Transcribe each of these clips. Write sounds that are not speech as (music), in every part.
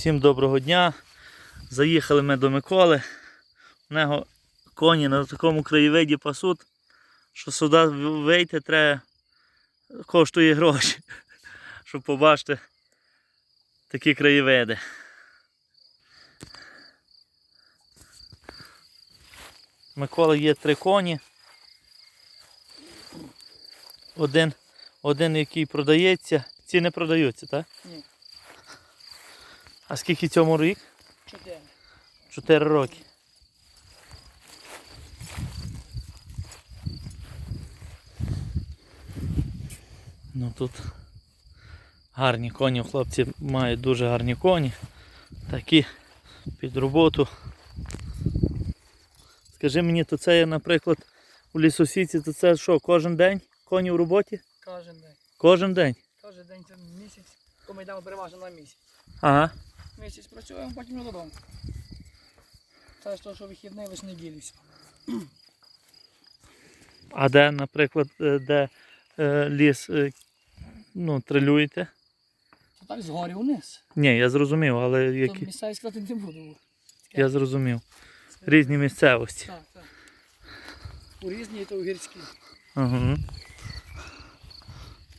Всім доброго дня. Заїхали ми до Миколи. У нього коні на такому краєвиді пасуть, що сюди вийти треба коштує гроші, (laughs) щоб побачити такі краєвиди. Миколи є три коні. Один, один який продається. Ці не продаються, так? Ні. А скільки цьому рік? Чотири. Чотири роки. Ну тут гарні коні, хлопці мають дуже гарні коні. Такі під роботу. Скажи мені, то це, є, наприклад, у лісосіці, то це що, кожен день коні в роботі? Кожен день. Кожен день. Кожен день це місяць. То ми йдемо переважно на місяць. Ага. Місяць працюємо, потім додому. Це ж то, що вихідний лише неділі. А де, наприклад, е, де е, ліс е, ну, трилюєте? Це так згорі вниз. Ні, я зрозумів, але які. місцеві сказати не буду. Я зрозумів. Різні місцевості. Так, так. У різні, то у гірські. Угу.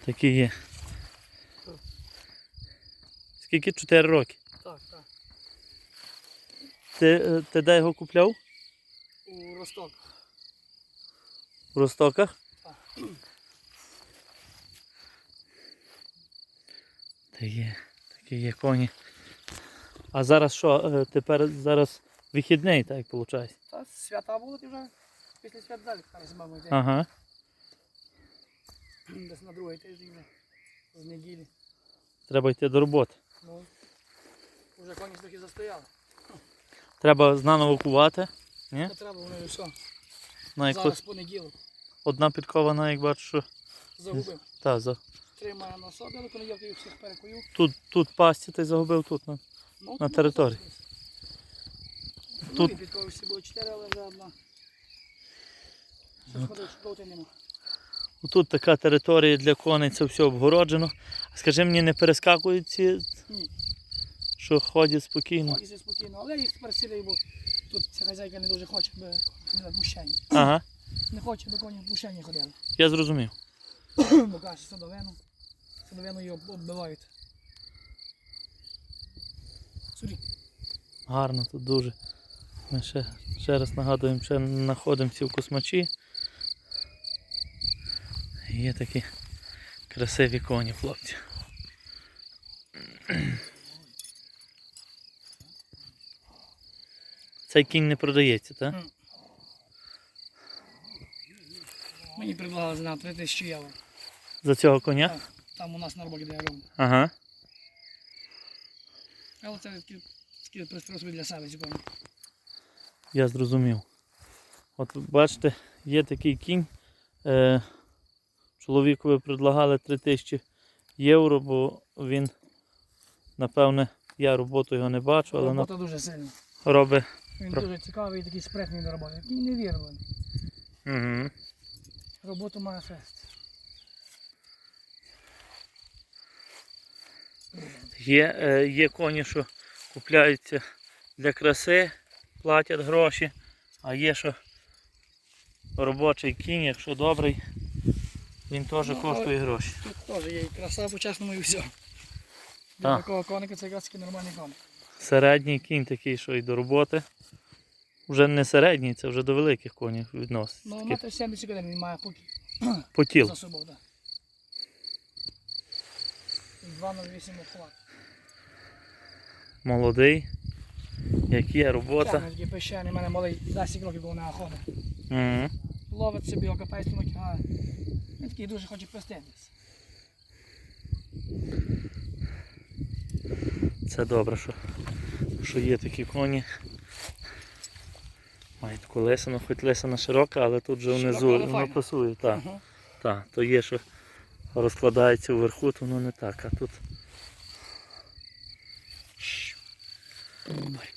Такі є. Скільки? 4 роки. Так, так. Ти, е, ти де його купляв? У Росток. В Ростоках? Так. Та є, такі є коні. А зараз що? е, Тепер зараз вихідний, так виходить? Та свята будуть вже. Після свят далі зараз з мамою йде. Ага. Десь на другий тиждень. З неділі. Треба йти до роботи. Ну, вже коні трохи застояли. Треба знаново кувати. Ні? Не треба, вони все. На яку... Зараз понеділок. Одна підкована, як бачу, що. Загубив. Та, за... Тримає на собі, але понеділок я їх всіх перекую. Тут, тут пасті ти загубив тут. На... Ну, На тут території. залишилось. Тут- Ну, підкови всі було чотири, але вже одна. Тут така територія для коней, це все обгороджено. Скажи мені, не перескакують ці, Ні. Що ходять спокійно? Ходиться спокійно, але їх тепер сіли, бо тут ця хазяйка не дуже хоче, би ходили пущені. Ага, Не хоче, би коні пущені ходили. я зрозумів. Бо каже, садовину. Садовину її оббивають. Сурі. Гарно тут дуже. Ми ще, ще раз нагадуємо, ще знаходимося в космачі. Є такі красиві коні, хлопці. Цей кінь не продається, так? М. Мені предлагали за 3 тисячі євро. За цього коня? Так, Там у нас на роботі де я роблю. Ага. Але це такі, такі приспособи для себе ці. Я зрозумів. От бачите, є такий кінь. Е, чоловікові предлагали 3000 євро, бо він, напевне, я роботу його не бачу, але Робота дуже сильна. робить. Він Про- дуже цікавий і такий спритний до роботи. Такий невірний. Угу. Роботу має фест. Є, е, є коні, що купляються для краси, платять гроші, а є, що робочий кінь, якщо добрий, він теж Ну, коштує гроші. Тут теж є і краса по-чесному і все. Для Так. такого коника це якраз нормальний коник. Середній кінь такий, що і до роботи. Вже не середній, це вже до великих конів відноситься. Ну, метр 71 він має поки (clears throat) по тілу. за собою, так. І 2,08 обхват. Молодий. Як є робота. Тягне такий пещений, у мене малий 10 років був на охоти. Угу. Ловить собі стінок, а він такий дуже хоче пеститись. Це добре, що, що є такі коні. Мають таку лисину, хоч лисина широка, але тут же внизу воно пасує. Так, Ага. так. То є, що розкладається вверху, то воно не так. А тут. Барик.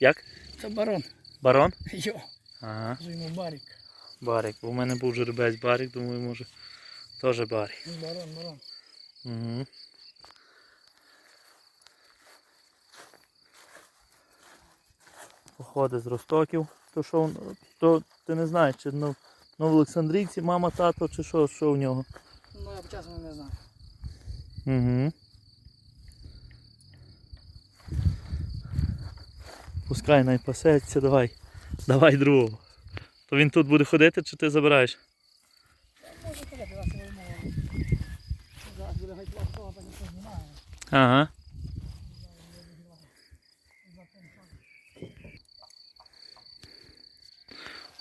Як? Це барон. Барон? Йо, Ага, йому барик. барик. Бо в мене був жеребець барик, думаю, може теж барик. Барон, барон. Угу. Походить з Ростоків. То що то ти не знаєш, чи ну, ну в Олександрійці мама, тато, чи що, що у нього. Ну я б чесно не знаю. Угу. Пускай найпасеться, давай. Давай другого. То він тут буде ходити, чи ти забираєш? Може ходити. Зараз буде знімає. Ага.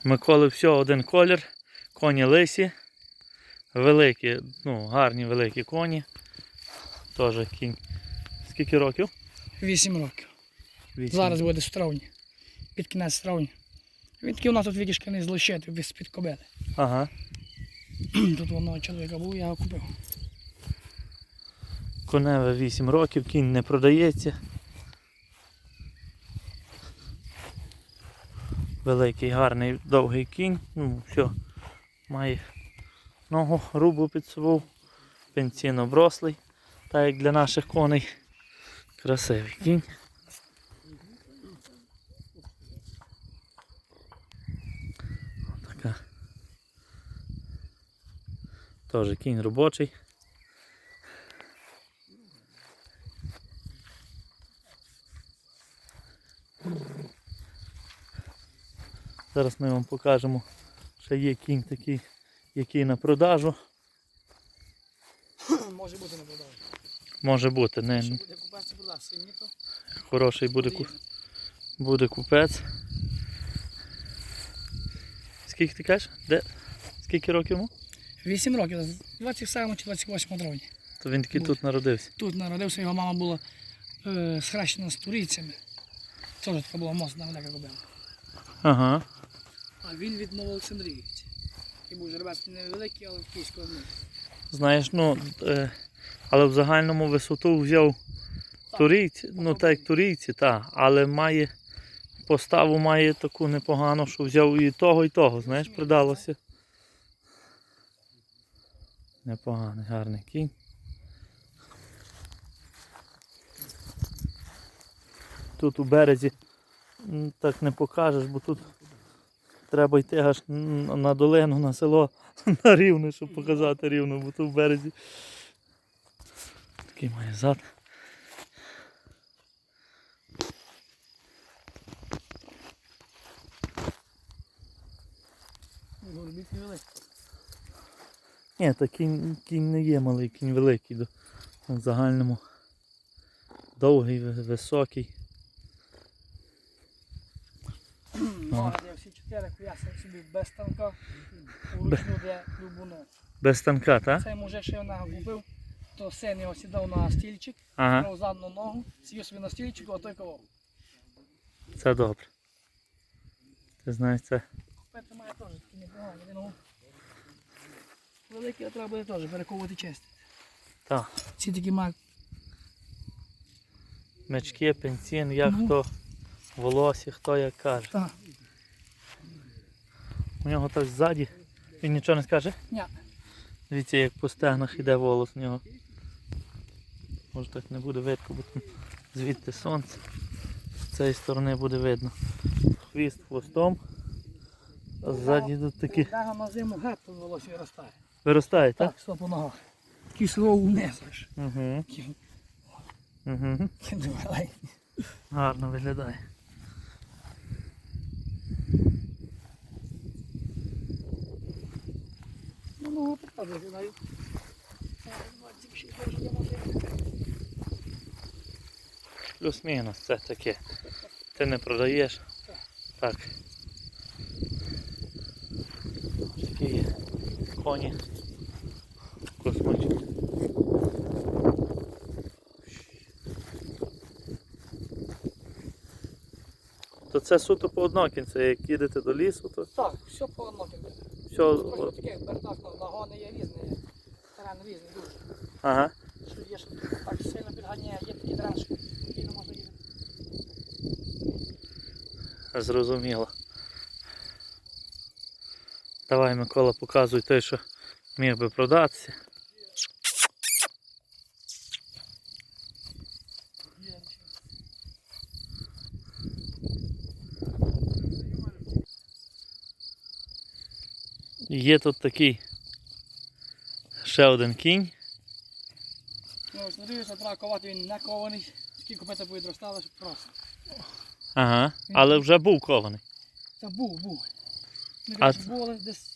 Миколи все один колір. Коні лисі. Великі, ну, гарні великі коні. Теж кінь. Скільки років? Вісім років. Вісім. Зараз буде з травня. Під кінець травня. Він такий у нас тут відішки не злощити, без під кобили. Ага. (clears throat) Тут воно чоловіка був, я його купив. Коневе 8 років, кінь не продається. Великий, гарний, довгий кінь. Ну, все. Має ногу грубу під собою. Пенсійно оброслий. Так як для наших коней. Красивий кінь. Така. Теж кінь робочий. Зараз ми вам покажемо, що є кінь такий, який на продажу. (clears throat) Може бути не продав. Може бути, не Що буде купатися, будь ласка, сині, то хороший буде, ку- буде купець. Скільки ти кажеш? Де? Скільки років йому? Вісім років, 27 чи 28 травня. То він такий тут народився. Тут народився, його мама була е, схрещена з турійцями. Теж така була моцна велика кобила. Ага. А він від Новоолександрівці. І був жеребець невеликий, але в київському. Знаєш, ну, е, але в загальному висоту взяв турійці, ну так як турійці, так, але має поставу має таку непогану, що взяв і того, і того, знаєш, придалося. Непоганий, гарний кінь. Тут у березі так не покажеш, бо тут треба йти аж на долину, на село, (laughs) на рівне, щоб показати рівно, бо тут в березі. Такий має зад. Ні, та кінь, кінь не є малий, кінь великий. до- В загальному. Довгий, ви- високий. Ноги я собі без станка. Уручну де любуну. Без станка, так? Цей мужик, що його купив, то син його сідав на стільчик, Ага, задну ногу, сів собі на стільчик, а той кого. це добре. Ти знаєш це. Купити має теж такі непогані. Він великий, а треба буде теж перековувати честь. Так. Ці такі мають Мечки, пенсін, як Ну. хто волосі, хто як каже. Так. У нього так ззаді. Він нічого не скаже? Ні. Дивіться, як по стегнах іде волос у нього. Може так не буде видно, бо там звідти сонце. З цієї сторони буде видно. Хвіст хвостом. А ззаді тут такі. Дага на зиму геть волосся виростає. Виростає, так? Так, стоп по ногах. Такий вниз. Угу. Угу. Гарно виглядає. Ну, так виглядає. Це 26 років я можу. Плюс-мінус, це таке. Ти не продаєш. Так. Ось Такі є коні. Космочки. То це суто по однокінці, як їдете до лісу, то Так, все по одному. Все. Таке бертак вагони є різні. Терен різний дуже. Ага. Що є, що так сильно підганяє, є такі терен, що спокійно можна їхати. Зрозуміло. Давай, Микола, показуй той, що міг би продатися. Є тут такий ще один кінь. Ну, дивишся, треба ковати, він не кований. скільки копита повідростали, щоб просто. Ага. Але вже був кований. Та був, був. Ми А були десь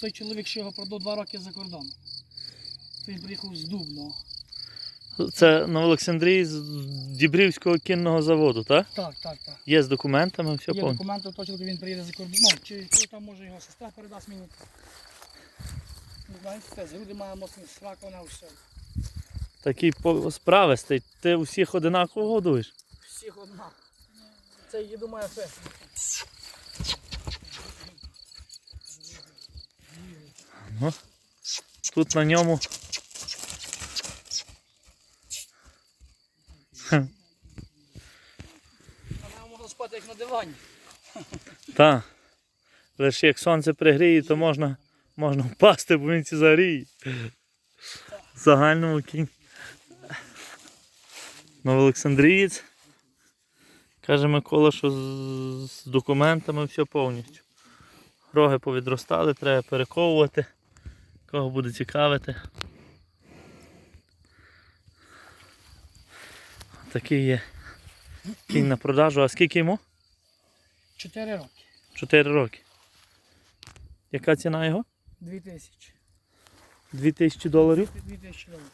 той чоловік, що його продав два роки за кордон. Він приїхав з Дубного. Це на Олександрії з Дібрівського кінного заводу, так? Так, так, так. Є з документами, все Є повністю. документи, то чоловік він приїде за кордон. Ну, чи чи там може його сестра передасть мені. Не знаю, це з груди має моцний срак, вона все. Такий по- справистий. Ти усіх одинаково годуєш. Всіх одна. Це їду моя. Ну, Тут на ньому. Вона може спати як на дивані. Та. Лише як сонце пригріє, то можна, можна впасти, бо він ці загріє. В загальному кінь. Новоолександрієць. Каже Микола, що з документами все повністю. Роги повідростали, треба перековувати. Кого буде цікавити. Такий є кінь на продажу. А скільки йому? Чотири роки. 4 роки. Яка ціна його? Дві тисячі. 2000 доларів. Дві тисячі доларів.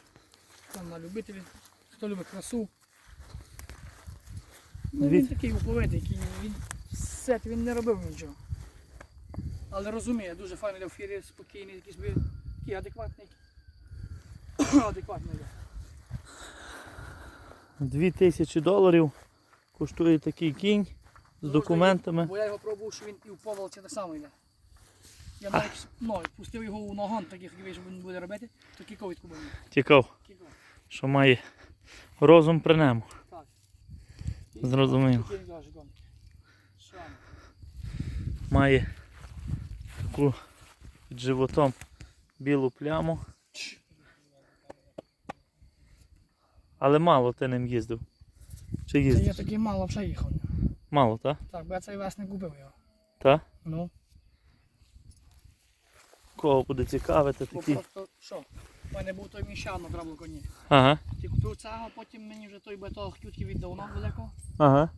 Там на любителі, хто любить красу. Ну, він такий уповитий, він сет, він не робив нічого. Але розуміє, дуже файний для ефірі, спокійний, якийсь би, такий адекватний. (coughs) адекватний. Да. 2000 доларів коштує такий кінь з документами. Бо я його пробував, що він і в поволоці так само йде. Я навіть ну, пустив його у ногон, таких як він буде робити, то кіковий кубив. Тікав, Кіко. що має розум при ньому. Так. Шрам. Має таку під животом білу пляму. Але мало ти ним їздив. Чи Та я їздив? такий мало вже їхав. Мало, так? Так, бо я цей вес не купив його. Та? Ну, Кого буде цікавити такі. просто що? У мене був той міщан на правому коні. Ага. Ти купив цього, потім мені вже той би того віддав нам великого. Ага.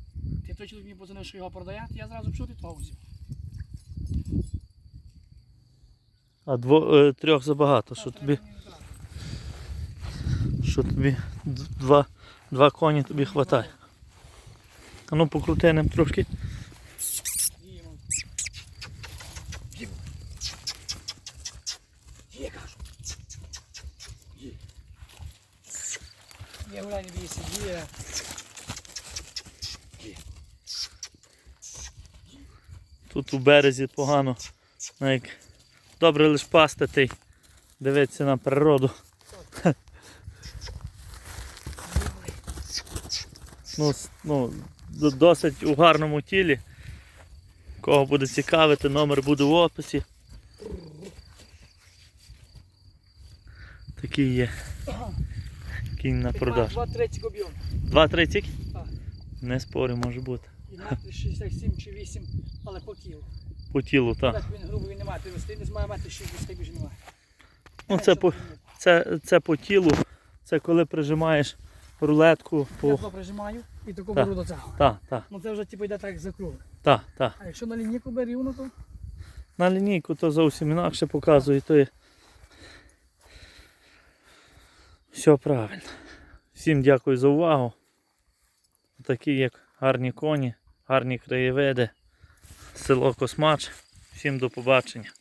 Ти той чоловік мені позвонив, що його продає, я зразу пішов і того взяв. А дво, е, трьох забагато, що тобі, мені. Що тобі два, два коні тобі вистачає. А ну покрути ним трошки. Є. Є, не бійся, є. Тут у березі погано. Ну, добре лиш пасти ти. Дивитися на природу. Ну, ну, досить у гарному тілі. Кого буде цікавити, номер буде в описі. Такий є кінь на продаж. 2,30 об'єм. 2,30? Так. Не спорю, може бути. І метр 67 чи 8, але по тілу. По тілу, так. Так він грубо він не має, вести не має метр 60 більше немає. Ну, це по, це, це по тілу. Це коли прижимаєш рулетку Я по. то прижимаю і таку Так. беру до цього. Так, так, Ну це вже типу йде так за круг. так, так. А якщо на лінійку бере рівно, то На лінійку то зовсім інакше показує, то є. Все правильно. Всім дякую за увагу. Такі як гарні коні, гарні краєвиди, село Космач. Всім до побачення.